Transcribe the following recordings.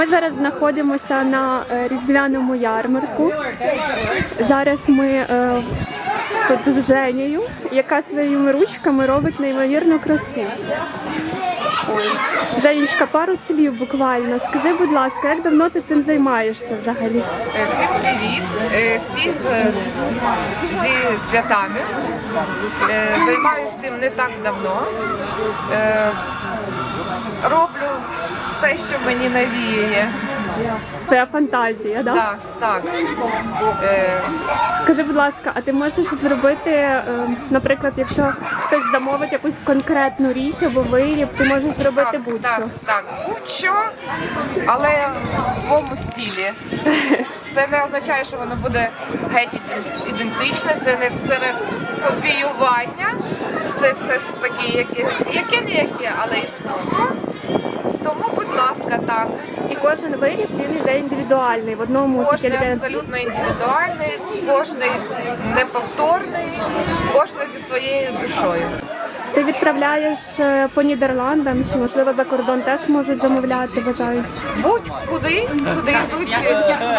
Ми зараз знаходимося на е, різдвяному ярмарку. Зараз ми е, тут з Женєю, яка своїми ручками робить неймовірну красу. Ось. Женечка, пару слів буквально. Скажи, будь ласка, як давно ти цим займаєшся взагалі? Е, Всім привіт, всіх зі святами. Займаюся цим не так давно. Роблю те, що мені навіює. Твоя фантазія, да? Так, так. Е, Скажи, будь ласка, а ти можеш зробити, е, наприклад, якщо хтось замовить якусь конкретну річ або виріб, ти можеш зробити Так, будь-що. так, так, будь-що, але в своєму стилі. Це не означає, що воно буде геть іде- ідентичне, це не, це не копіювання, це все ж таки яке, яке не яке, але іскусство. Так. І кожен виріб він йде індивідуальний. В одному Кожен тільки абсолютно індивідуальний, кожний неповторний, кожен зі своєю душою. ти відправляєш е, по Нідерландам, чи можливо за кордон теж можуть замовляти, бажають. Будь-куди, куди йдуть а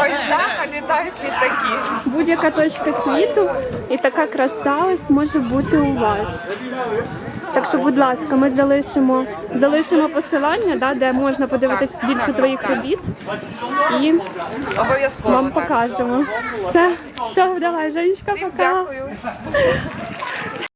літають літаки. Будь-яка точка світу і така краса ось може бути у вас. Так що, будь ласка, ми залишимо залишимо посилання, да, де можна подивитись Так, більше так, твоїх так. робіт і Обов'язково вам так. покажемо. Все, все, давай, Женечка, Всім пока. дякую.